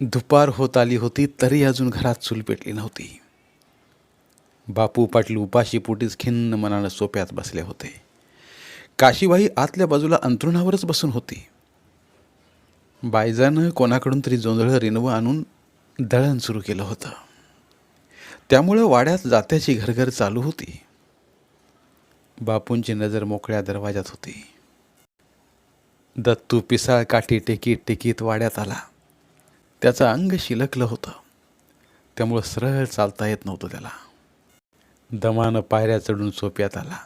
दुपार होत आली होती तरी अजून घरात चूल पेटली नव्हती. बापू पाटील उपाशी पोटीच खिन्न मनानं सोप्यात बसले होते. काशीबाई आतल्या बाजूला अंथरुणावरच बसून होती. बायजानं कोणाकडून तरी जोंधळं रिनवं आणून दळण सुरू केलं होतं. त्यामुळं वाड्यात जात्याची घरघर चालू होती. बापूंची नजर मोकळ्या दरवाजात होती. दत्तू पिसाळ काठी टेकीत टेकीत वाड्यात आला. त्याचं अंग शिलकलं होतं. त्यामुळं सरळ चालता येत नव्हतं त्याला. दमानं पायऱ्या चढून सोप्यात आला.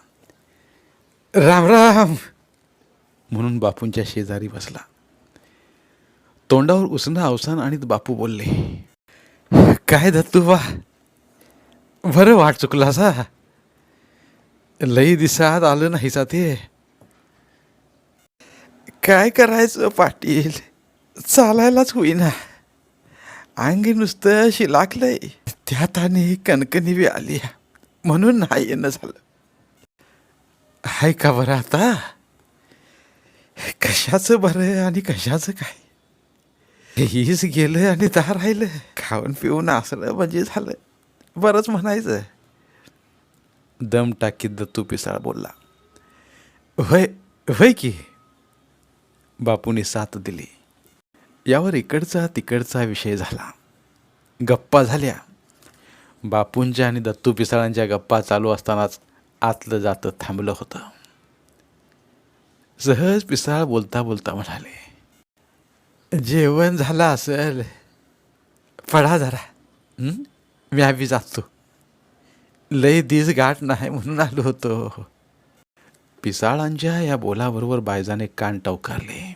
राम राम! म्हणून बापूंच्या शेजारी बसला. तोंडावर उसणं अवसान आणि बापू बोलले काय दत्तू वा बरं वाट चुकला सा लई दिसात आलं नाही सा ते. काय करायचं पाटील? चालायलाच होईना. अंगी नुसतं शिलाकलंय त्यात आणि कणकणी आली. म्हणून नाही येणं झालं. हाय का बरं आता? कशाचं बरं आणि कशाचं काय? हीच गेलं आणि दहा राहिलं. खाऊन पिऊन असलं म्हणजे झालं. बरंच म्हणायचं. दम टाकीत दत्तू पिसाळ बोलला. होय होय की. बापूने साथ दिली. यावर इकडचा तिकडचा विषय झाला. गप्पा झाल्या. बापूंच्या आणि दत्तू पिसाळांच्या गप्पा चालू असतानाच आतलं जातं थांबलं होतं. सहज पिसाळ बोलता बोलता म्हणाले जेवण झालं असेल. पडा जरा. मी आम्ही जातो. लय दिस गाठ नाही म्हणून आलो होतो. पिसाळांच्या या बोलाबरोबर बायजाने कान टवकारले.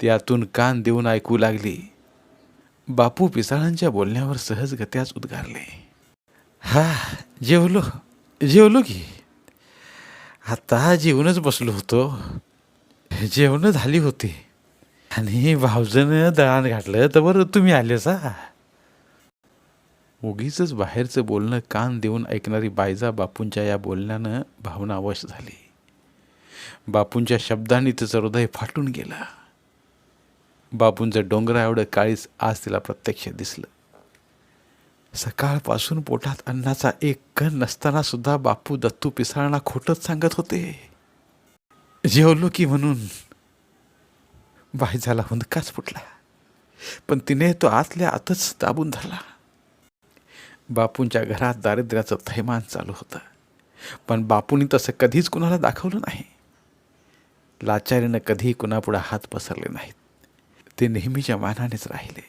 त्यातून कान देऊन ऐकू लागली. बापू पिसाळांच्या बोलण्यावर सहज गत्याच उद्गारले. हा जेवलो जेवलो की? आता जेवूनच बसलो होतो. जेवणं झाली होती. आणि भाऊजनं दळण घातलं तर बरं तुम्ही आले सा उगीच बाहेरचं बोलणं कान देऊन ऐकणारी बायजा बापूंच्या या बोलण्यानं भावनावश झाली. बापूंच्या शब्दांनी तिचं हृदय फाटून गेलं. बापूंचं डोंगरा एवढं काळीच आज तिला प्रत्यक्ष दिसलं. सकाळपासून पोटात अन्नाचा एक कण नसताना सुद्धा बापू दत्तू पिसाळांना खोटच सांगत होते. जेवलो की म्हणून बायजाला हुंदकाच फुटला. पण तिने तो आतल्या आतच दाबून धरला. बापूंच्या घरात दारिद्र्याचं थैमान चालू होतं. पण बापूंनी तसं कधीच कुणाला दाखवलं नाही. लाचारीनं कधीही कुणापुढं हात पसरले नाहीत. ते नेहमीच्या मानानेच राहिले.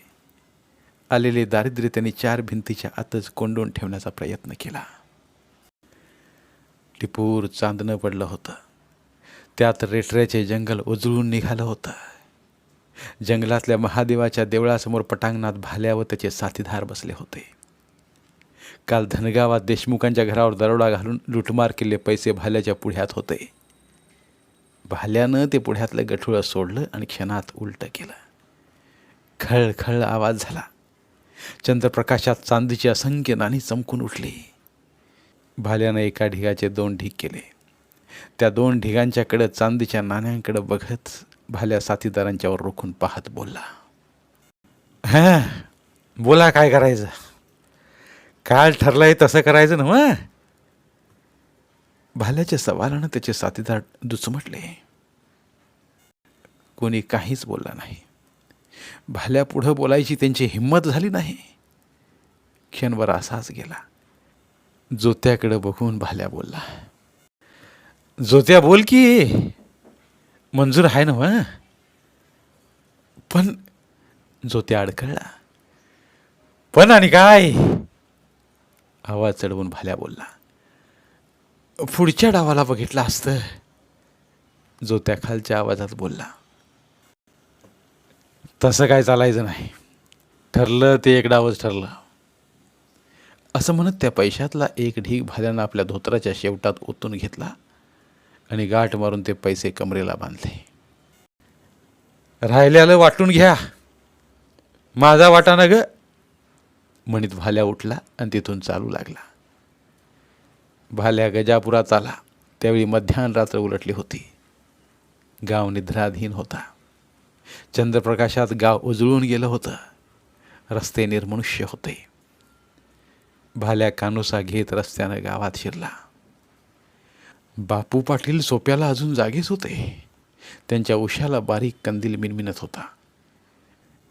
आलेले दारिद्र्य त्यांनी चार भिंतीच्या आतच कोंडून ठेवण्याचा प्रयत्न केला. टिपूर चांदणं पडलं होतं. त्यात रेटऱ्याचे जंगल उजळून निघालं होतं. जंगलातल्या महादेवाच्या देवळासमोर पटांगणात भाल्या व त्याचे साथीदार बसले होते. काल धनगावात देशमुखांच्या घरावर दरोडा घालून लुटमार केले पैसे भाल्याच्या पुढ्यात होते. भाल्यानं ते पुढ्यातलं गठुळं सोडलं आणि क्षणात उलटं केलं. खळखळ आवाज झाला. चंद्रप्रकाशात चांदीची असंख्य नाणी चमकून उठली. भाल्यानं एका ढिगाचे दोन ढीग केले. त्या दोन ढिगांच्याकडं चांदीच्या नाण्यांकडं बघत भाल्या साथीदारांच्यावर रोखून पाहत बोलला. हा बोला काय करायचं? काल ठरलंय तसं करायचं ना मग भाल्याच्या सवालानं त्याचे साथीदार दुचमटले. कोणी काहीच बोलला नाही. भाल्या पुढं बोलायची त्यांची हिंमत झाली नाही. क्षणभर असाच गेला. जोत्याकडं बघून भाल्या बोलला. जोत्या बोल की मंजूर आहे ना व पण जोत्या अडकळला पण आणि काय? आवाज चढवून भाल्या बोलला. पुढच्या डावाला बघितलं असतं. जो त्या खालच्या आवाजात बोलला. तसं काय चालायचं नाही. ठरलं ते एक डावच ठरलं. असं म्हणत त्या पैशातला एक ढीग भाल्यानं आपल्या धोत्राच्या शेवटात ओतून घेतला आणि गाठ मारून ते पैसे कमरेला बांधले. राहिल्याला वाटून घ्या. माझा वाटा ना ग म्हणीत भाल्या उठला आणि तिथून चालू लागला. भाल्या गजापुरात आला. त्यावेळी मध्यान रात्र उलटली होती. गाव निद्राधीन होता. चंद्रप्रकाशात गाव उजळून गेलं होतं. रस्ते निर्मनुष्य होते. भाल्या कानोसा घेत रस्त्यानं गावात शिरला. बापू पाटील सोप्याला अजून जागेच होते. त्यांच्या उशाला बारीक कंदील मिनमिनत होता.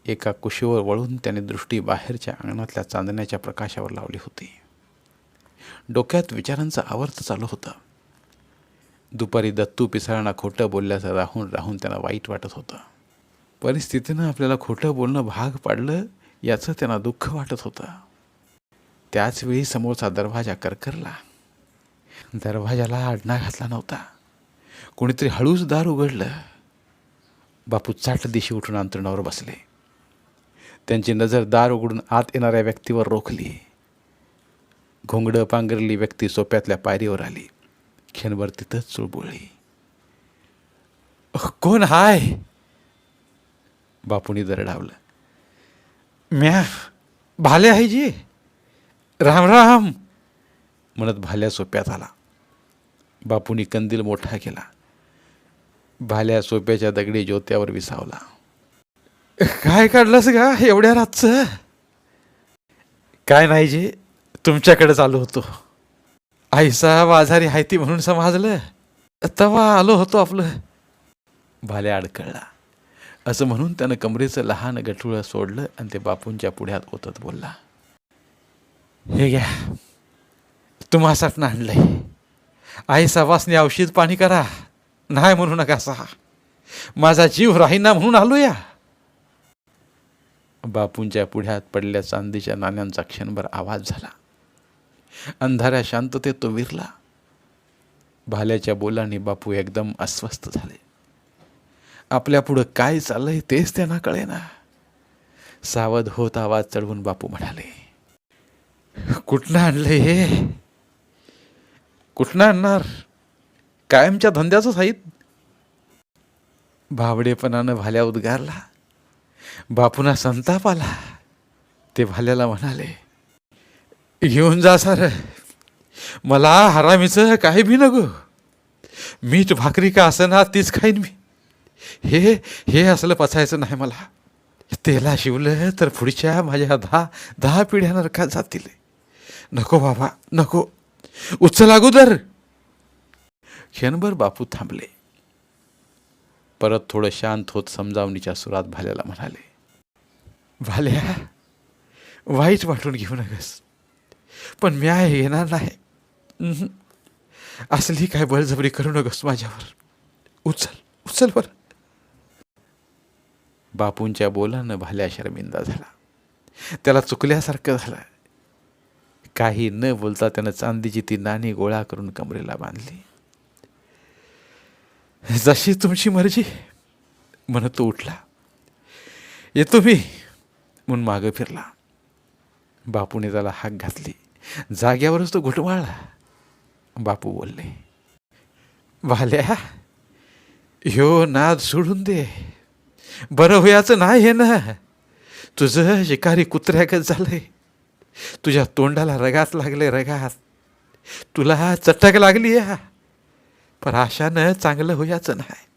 एका कुशीवर वळून त्याने दृष्टी बाहेरच्या अंगणातल्या चांदण्याच्या प्रकाशावर लावली होती. डोक्यात विचारांचा आवर्त चालू होता. दुपारी दत्तू पिसाळणा खोटं बोलल्याचं राहून राहून त्यांना वाईट वाटत होतं. परिस्थितीनं आपल्याला खोटं बोलणं भाग पाडलं याचं त्यांना दुःख वाटत होतं. त्याचवेळी समोरचा दरवाजा करकरला. दरवाजाला आडना घातला नव्हता. कोणीतरी हळूच दार उघडलं. बापू चाट दिशी उठून अंतरणावर बसले. त्यांची नजर दार उघडून आत येणाऱ्या व्यक्तीवर रोखली. घोंगडं पांघरली व्यक्ती सोप्यातल्या पायरीवर आली. क्षणभर तिथंच चुळबुळली. कोण हाय? बापूनी दरडावलं म्या भाले आहे जी. राम राम. म्हणत भाल्या सोप्यात आला. बापूनी कंदील मोठा केला. भाल्या सोप्याच्या दगडी ज्योत्यावर विसावला. काय काढलंस का एवढ्या रातचं? काय नाही जी तुमच्याकडे आलो होतो. आईसा आजारी आहे ती म्हणून समजलं. तवा आलो होतो आपलं. भाल्या अडकळला. असं म्हणून त्यानं कमरेचं लहान गठुळं सोडलं आणि ते बापूंच्या पुढ्यात ओतत बोलला हे घ्या तुम्हासाठी आणलंय. आई सवासनी औषध पाणी करा. नाही म्हणू नका सहा माझा जीव राहीना म्हणून आलो या बापूंच्या पुढ्यात पडल्या चांदीच्या नाण्यांचा क्षणभर आवाज झाला. अंधाऱ्या शांततेत तो विरला. भाल्याच्या बोलाने बापू एकदम अस्वस्थ झाले. आपल्या पुढं काय चाललंय तेच त्यांना कळेना. सावध होत आवाज चढवून बापू म्हणाले कुठनं आणलंय हे? कुठनं आणणार? कायमच्या धंद्याचं साहित. भावडेपणानं भाल्या उद्गारला. बापूना संताप आला. ते भाल्याला म्हणाले घेऊन जा सार. मला हरामीचं काही बी नको मीठ भाकरी का असं ना तीच खाईन मी. हे हे असलं पचायचं नाही मला. तेला शिवलं तर पुढच्या माझ्या दहा दहा पिढ्या नरकात जातील. नको बाबा नको. उचल अगोदर. क्षणभर बापू थांबले. परत थोडं शांत होत समजावणीच्या सुरात भाल्याला म्हणाले भाल्या वाईट वाटून घेऊ नकस पण मी आहे येणार नाही. असली काय बळजबरी करू नकस माझ्यावर. उचल उचल बरं. बापूंच्या बोलानं भाल्या शर्मिंदा झाला. त्याला चुकल्यासारखं झालं. काही न बोलता त्यानं चांदीची ती नाणी गोळा करून कमरेला बांधली. जशी तुमची मर्जी म्हणत तो उठला. येतो मी म्हणून मागं फिरला. बापूने त्याला हाक घातली. जाग्यावरच तो घुटवाळला बापू बोलले. भाल्या ह्यो नाद सोडून दे. बरं होयाचं नाही हे ना. तुझं शिकारी कुत्र्यागत झालंय. तुझ्या तोंडाला रगास लागले रगास. तुला चटक लागली या. पण आशानं चांगलं होयाचं नाही.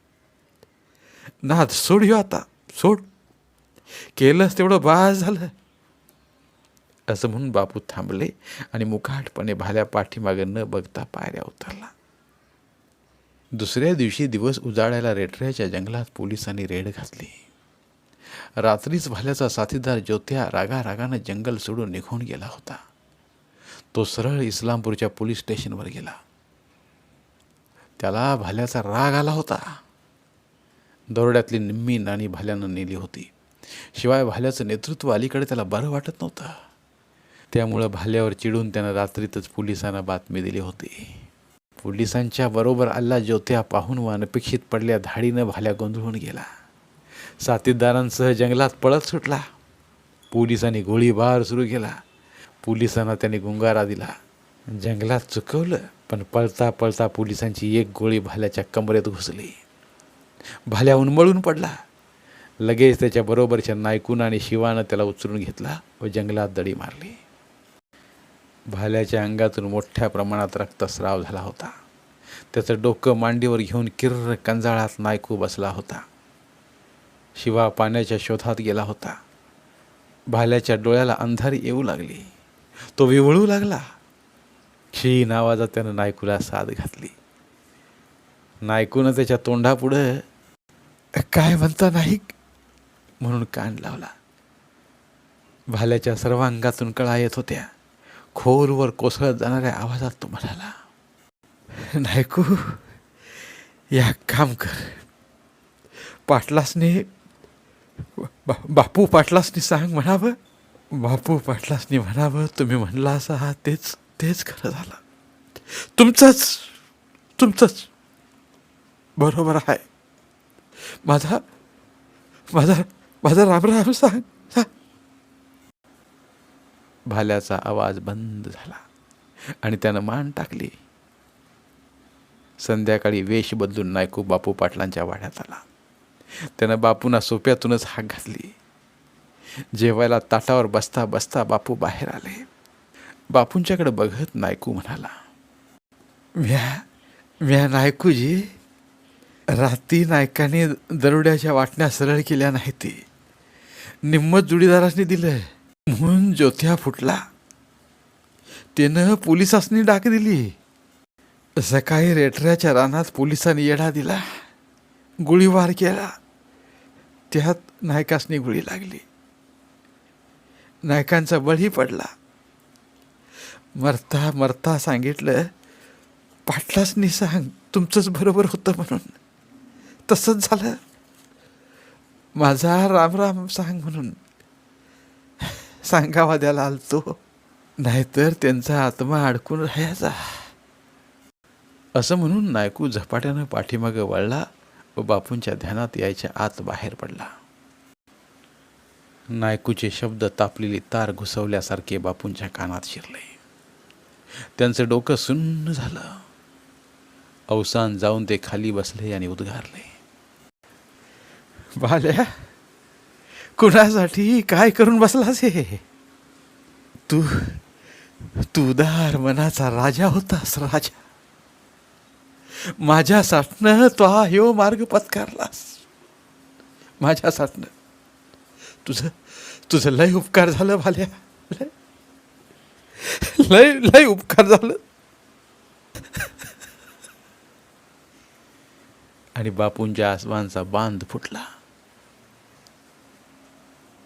नाद सोड यो आता सोड. केलंच तेवढं बास झालं. असं म्हणून बापू थांबले आणि मुकाटपणे भाल्या पाठीमागे न बघता पायऱ्या उतरला. दुसऱ्या दिवशी दिवस उजाडायला रेटऱ्याच्या जंगलात पोलिसांनी रेड घातली. रात्रीच भाल्याचा साथीदार ज्योत्या रागारागानं जंगल सोडून निघून गेला होता. तो सरळ इस्लामपूरच्या पोलीस स्टेशनवर गेला. त्याला भाल्याचा राग आला होता. दरोड्यातली निम्मी नाणी भाल्यानं नेली होती. शिवाय भाल्याचं नेतृत्व अलीकडे त्याला बरं वाटत नव्हतं. त्यामुळं भाल्यावर चिडून त्यानं रात्रीतच पोलिसांना बातमी दिली होती. पोलिसांच्या बरोबर आल्ला ज्योत्या पाहून व अनपेक्षित पडल्या धाडीनं भाल्या गोंधळून गेला. साथीदारांसह जंगलात पळत सुटला. पोलिसांनी गोळीबार सुरू केला. पोलिसांना त्याने गुंगारा दिला. जंगलात चुकवलं पण पळता पळता पोलिसांची एक गोळी भाल्याच्या कमरेत घुसली. भाल्या उन्मळून पडला. लगेच त्याच्या बरोबरच्या नायकून आणि शिवानं त्याला उचलून घेतला व जंगलात दडी मारली. भाल्याच्या अंगातून मोठ्या प्रमाणात रक्तस्राव झाला होता. त्याचं डोकं मांडीवर घेऊन किर्र कंजाळात नायकू बसला होता. शिवा पाण्याच्या शोधात गेला होता. भाल्याच्या डोळ्याला अंधारी येऊ लागली. तो विवळू लागला. क्षीण आवाजात त्यानं नायकूला साथ घातली. नायकूनं त्याच्या तोंडापुढं काय म्हणता नाही म्हणून कान लावला. भाल्याच्या सर्व अंगातून कळा येत होत्या. खोलवर कोसळत जाणाऱ्या आवाजात तो म्हणाला नायकू या काम कर. पाटलासने बा बापू पाटलासनी सांग म्हणावं. बापू पाटलासनी म्हणावं तुम्ही म्हणला असा तेच तेच खरं झालं. तुमचंच तुमचंच बरोबर आहे. माझा माझा माझा रामराम सांग सांग. भाल्याचा आवाज बंद झाला आणि त्यानं मान टाकली. संध्याकाळी वेश बदलून नायकू बापू पाटलांच्या वाड्यात आला. त्यानं बापूंना सोप्यातूनच हाक घातली. जेवायला ताटावर बसता बसता बापू बाहेर आले. बापूंच्याकडे बघत नायकू म्हणाला म्या म्या नायकूजी रात्री नायकाने दरोड्याच्या वाटण्या सरळ केल्या नाही ते निम्मत जुडीदारांनी दिलं म्हणून ज्योत्या फुटला. त्यानं पोलिसांनी डाक दिली. सकाळी रेटऱ्याच्या रानात पोलिसांनी येढा दिला. गोळीबार केला. त्यात नायकासनी गोळी लागली. नायकांचा बळी पडला. मरता मरता सांगितलं पाटलासनी सांग तुमचंच बरोबर होतं म्हणून. तसंच झालं. माझा राम राम सांग म्हणून. सांगावा द्याला आलतो. नाहीतर त्यांचा आत्मा अडकून राहायचा. असं म्हणून नायकू झपाट्यानं पाठीमागं वळला व बापूंच्या ध्यानात यायच्या आत बाहेर पडला. नायकूचे शब्द तापलेली तार घुसवल्यासारखे बापूंच्या कानात शिरले. त्यांचं डोकं सुन्न झालं. अवसान जाऊन ते खाली बसले आणि उद्गारले. बाल्या कुणासाठी काय करून बसलास हे? तू तू उदार मनाचा राजा होतास राजा. माझ्या साठनं तो हा ह्यो मार्ग पत्कारलास. माझ्या साठनं तुझं तुझं लय उपकार झालं भाल्या. लय लय उपकार झालं. आणि बापूंच्या आसमानचा बांध फुटला.